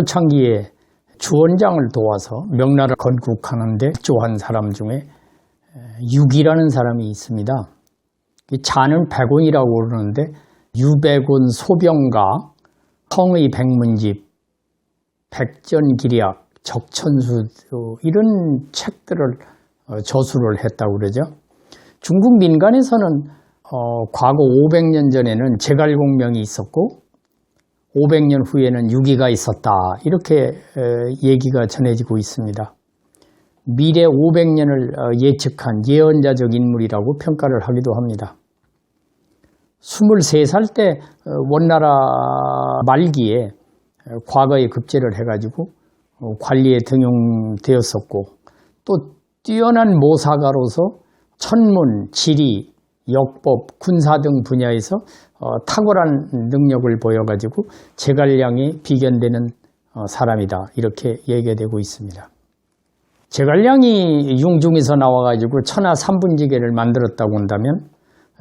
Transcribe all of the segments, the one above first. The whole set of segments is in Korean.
초창기에 주원장을 도와서 명나라 건국하는데 조한 사람 중에 유기라는 사람이 있습니다. 이 자는 백원이라고 그러는데 유백원 소병가, 성의 백문집, 백전기리학, 적천수 이런 책들을 어, 저수를 했다고 그러죠. 중국 민간에서는 어, 과거 500년 전에는 제갈공명이 있었고 500년 후에는 유기가 있었다 이렇게 에, 얘기가 전해지고 있습니다. 미래 500년을 어, 예측한 예언자적 인물이라고 평가를 하기도 합니다. 23살 때 어, 원나라 말기에 어, 과거에 급제를 해가지고 어, 관리에 등용되었었고 또 뛰어난 모사가로서 천문, 지리, 역법, 군사 등 분야에서 탁월한 능력을 보여가지고 제갈량이 비견되는 사람이다 이렇게 얘기되고 있습니다. 제갈량이 융중에서 나와가지고 천하 삼분지계를 만들었다고 한다면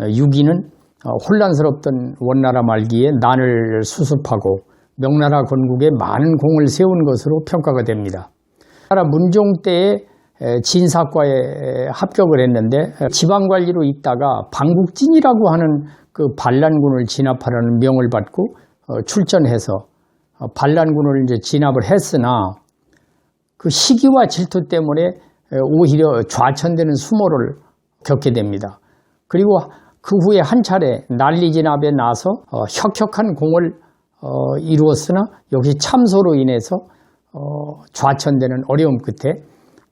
유기는 혼란스럽던 원나라 말기에 난을 수습하고 명나라 건국에 많은 공을 세운 것으로 평가가 됩니다. 나라 문종 때에 진사과에 합격을 했는데 지방관리로 있다가 방국진이라고 하는 그 반란군을 진압하라는 명을 받고 어, 출전해서 어, 반란군을 이제 진압을 했으나 그 시기와 질투 때문에 오히려 좌천되는 수모를 겪게 됩니다. 그리고 그 후에 한 차례 난리 진압에 나서 어, 혁혁한 공을 어, 이루었으나 역시 참소로 인해서 어, 좌천되는 어려움 끝에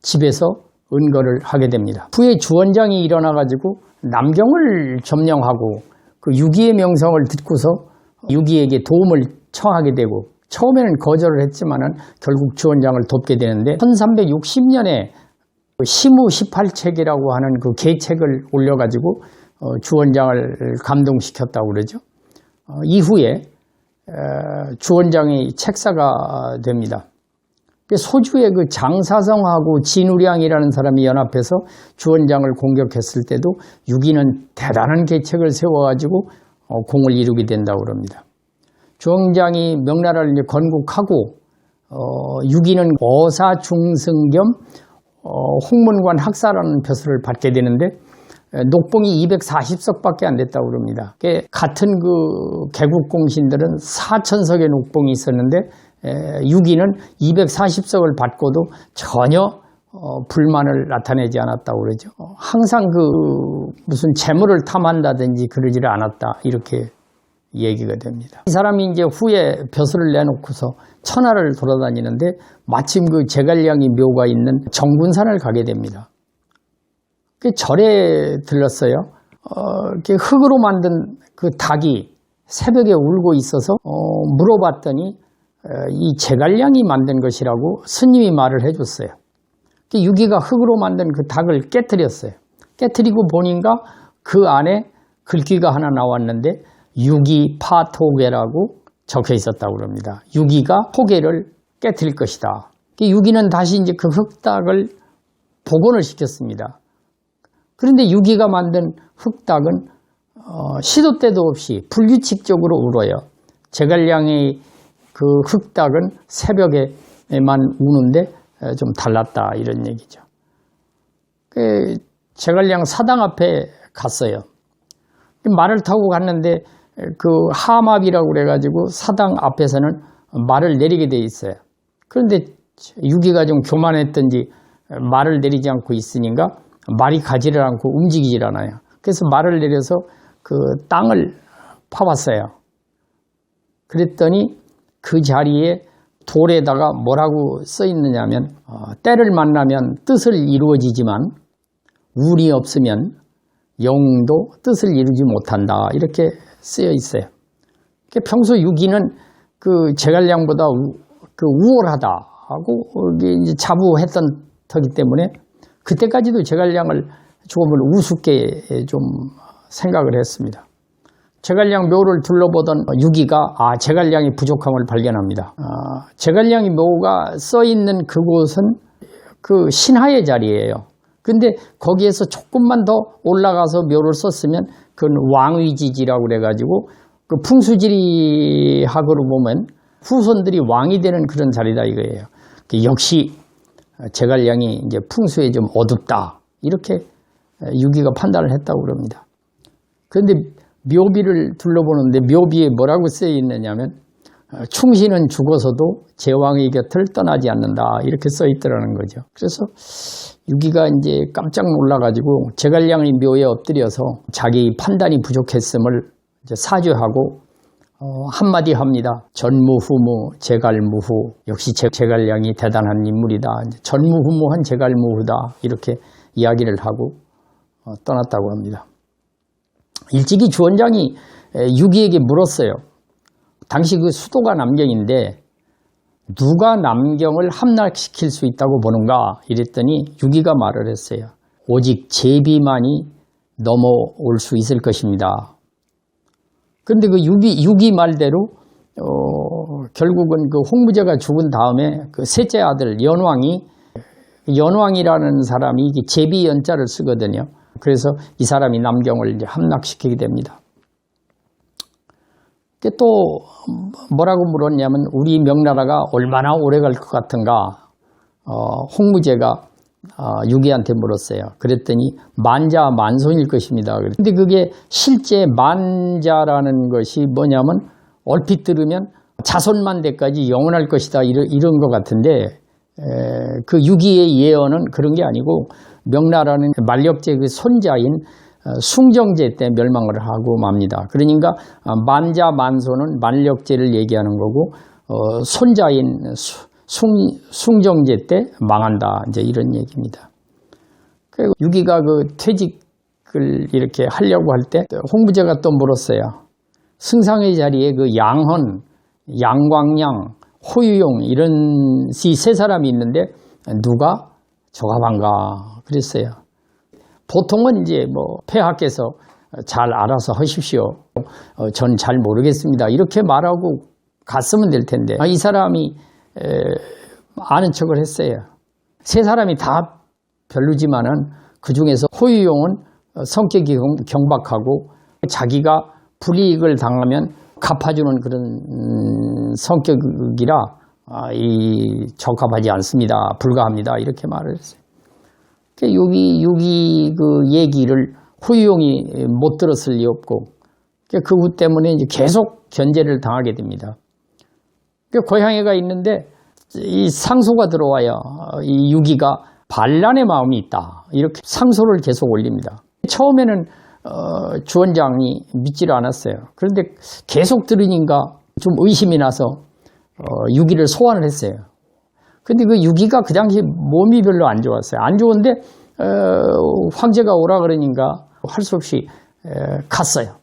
집에서 은거를 하게 됩니다. 후에 주원장이 일어나 가지고 남경을 점령하고 그 유기의 명성을 듣고서 유기에게 도움을 청하게 되고 처음에는 거절을 했지만은 결국 주원장을 돕게 되는데 1360년에 시무 18책이라고 하는 그 계책을 올려가지고 어, 주원장을 감동시켰다고 그러죠. 어, 이후에 주원장이 책사가 됩니다. 소주의 그 장사성하고 진우량이라는 사람이 연합해서 주원장을 공격했을 때도 유기는 대단한 계책을 세워가지고 어, 공을 이루게 된다고 그럽니다. 주원장이 명나라를 이제 건국하고 어, 유기는 어사중승 겸 어, 홍문관 학사라는 벼슬을 받게 되는데 녹봉이 240석밖에 안 됐다고 그럽니다. 같은 그 개국 공신들은 4천석의 녹봉이 있었는데 유기는 240석을 받고도 전혀 어, 불만을 나타내지 않았다고 그러죠. 어, 항상 그 무슨 재물을 탐한다든지 그러지를 않았다 이렇게 얘기가 됩니다. 이 사람이 이제 후에 벼슬을 내놓고서 천하를 돌아다니는데 마침 그 제갈량이 묘가 있는 정군산을 가게 됩니다. 그 절에 들렀어요. 어, 이렇게 흙으로 만든 그 닭이 새벽에 울고 있어서 어, 물어봤더니 어, 이 제갈량이 만든 것이라고 스님이 말을 해줬어요. 그 유기가 흙으로 만든 그 닭을 깨뜨렸어요. 깨뜨리고 보니까 그 안에 글귀가 하나 나왔는데 유기 파토개라고 적혀 있었다고 그럽니다. 유기가 토개를 깨뜨릴 것이다. 그 유기는 다시 이제 그 흙닭을 복원을 시켰습니다. 그런데 유기가 만든 흙닭은 어, 시도 때도 없이 불규칙적으로 울어요. 제갈량의 그 흙닭은 새벽에만 우는데 좀 달랐다 이런 얘기죠. 그 제갈량 사당 앞에 갔어요. 말을 타고 갔는데 그 하맙이라고 그래가지고 사당 앞에서는 말을 내리게 돼 있어요. 그런데 유기가 좀 교만했던지 말을 내리지 않고 있으니까 말이 가지를 않고 움직이질 않아요. 그래서 말을 내려서 그 땅을 파봤어요. 그랬더니 그 자리에 돌에다가 뭐라고 써 있느냐면 어, 때를 만나면 뜻을 이루어지지만 운이 없으면 영도 뜻을 이루지 못한다 이렇게 쓰여 있어요. 평소 유기는 그 제갈량보다 그 우월하다 하고 이제 자부했던 터기 때문에 그때까지도 제갈량을 조금을 우습게 좀 생각을 했습니다. 제갈량 묘를 둘러보던 유기가 아 제갈량이 부족함을 발견합니다. 아, 제갈량이 묘가 써 있는 그곳은 그 신하의 자리예요. 근데 거기에서 조금만 더 올라가서 묘를 썼으면 그건 왕위지지라고 그래가지고 그 풍수지리학으로 보면 후손들이 왕이 되는 그런 자리다 이거예요. 그 역시 제갈량이 이제 풍수에 좀 어둡다 이렇게 유기가 판단을 했다고 그럽니다. 그런데 묘비를 둘러보는데 묘비에 뭐라고 쓰여 있느냐면 어, 충신은 죽어서도 제왕의 곁을 떠나지 않는다 이렇게 써 있더라는 거죠. 그래서 유기가 이제 깜짝 놀라가지고 제갈량의 묘에 엎드려서 자기 판단이 부족했음을 사죄하고 어, 한마디 합니다. 전무후무 제갈무후 역시 제, 제갈량이 대단한 인물이다. 전무후무한 제갈무후다 이렇게 이야기를 하고 어, 떠났다고 합니다. 일찍이 주원장이 유기에게 물었어요. 당시 그 수도가 남경인데 누가 남경을 함락시킬 수 있다고 보는가 이랬더니 유기가 말을 했어요. 오직 제비만이 넘어올 수 있을 것입니다. 그런데 그 유기, 유기 말대로 어, 결국은 그 홍무제가 죽은 다음에 그 셋째 아들 연왕이 연왕이라는 사람이 제비 연자를 쓰거든요. 그래서 이 사람이 남경을 함락시키게 됩니다. 또 뭐라고 물었냐면 우리 명나라가 얼마나 오래 갈 것 같은가 어, 홍무제가 어, 유기한테 물었어요. 그랬더니 만자 만손일 것입니다. 그런데 그게 실제 만자라는 것이 뭐냐면 얼핏 들으면 자손만 대까지 영원할 것이다 이런, 이런 것 같은데 에, 그 유기의 예언은 그런 게 아니고 명나라는 만력제 그 손자인 어, 숭정제 때 멸망을 하고 맙니다. 그러니까 어, 만자 만소는 만력제를 얘기하는 거고 어, 손자인 숭, 숭정제 때 망한다 이제 이런 얘기입니다. 그리고 유기가 그 퇴직을 이렇게 하려고 할 때 홍부제가 또 물었어요. 승상의 자리에 그 양헌, 양광양, 호유용 이런 이세 사람이 있는데 누가 저가반가 그랬어요. 보통은 이제 뭐 폐하께서 잘 알아서 하십시오. 어, 전잘 모르겠습니다. 이렇게 말하고 갔으면 될 텐데 아, 이 사람이 에, 아는 척을 했어요. 세 사람이 다 별로지만은 그 중에서 호유용은 성격이 경박하고 자기가 불이익을 당하면 갚아주는 그런 음, 성격이라 아, 이 적합하지 않습니다. 불가합니다. 이렇게 말을 했어요. 여기, 여기 그 얘기를 후유용이 못 들었을 리 없고 그 후 때문에 이제 계속 견제를 당하게 됩니다. 그 고향에가 있는데 이 상소가 들어와요. 이 유기가 반란의 마음이 있다. 이렇게 상소를 계속 올립니다. 처음에는 어, 주원장이 믿지를 않았어요. 그런데 계속 들으니까 좀 의심이 나서 어, 유기를 소환을 했어요. 근데 그 유기가 그 당시 몸이 별로 안 좋았어요. 안 좋은데 어, 황제가 오라 그러니까 할 수 없이 에, 갔어요.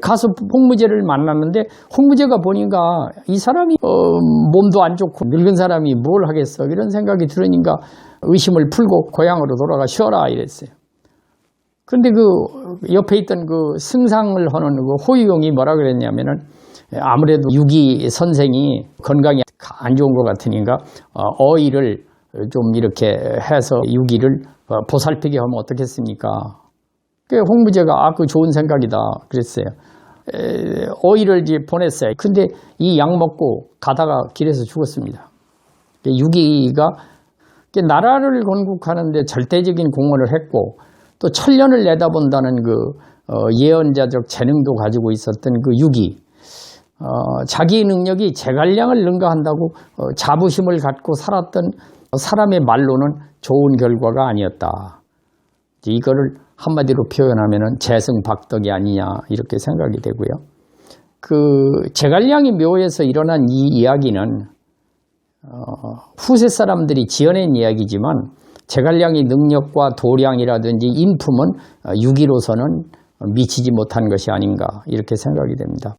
가서 홍무제를 만났는데 홍무제가 보니까 이 사람이 어, 몸도 안 좋고 늙은 사람이 뭘 하겠어 이런 생각이 들으니까 의심을 풀고 고향으로 돌아가 쉬어라 이랬어요. 그런데 그 옆에 있던 그 승상을 하는 그 호유용이 뭐라 그랬냐면은 아무래도 유기 선생이 건강이 안 좋은 것 같으니까 어, 어이를 좀 이렇게 해서 유기를 어, 보살피게 하면 어떻겠습니까? 그 홍무제가 아, 그 좋은 생각이다 그랬어요. 에, 어이를 이제 보냈어요. 근데 이 약 먹고 가다가 길에서 죽었습니다. 유기가 나라를 건국하는데 절대적인 공헌을 했고 또 천년을 내다본다는 그 어, 예언자적 재능도 가지고 있었던 그 유기. 어, 자기 능력이 제갈량을 능가한다고 어, 자부심을 갖고 살았던 사람의 말로는 좋은 결과가 아니었다. 이거를 한마디로 표현하면 재승박덕이 아니냐 이렇게 생각이 되고요. 그 제갈량이 묘에서 일어난 이 이야기는 어, 후세 사람들이 지어낸 이야기지만 제갈량의 능력과 도량이라든지 인품은 유기로서는 미치지 못한 것이 아닌가 이렇게 생각이 됩니다.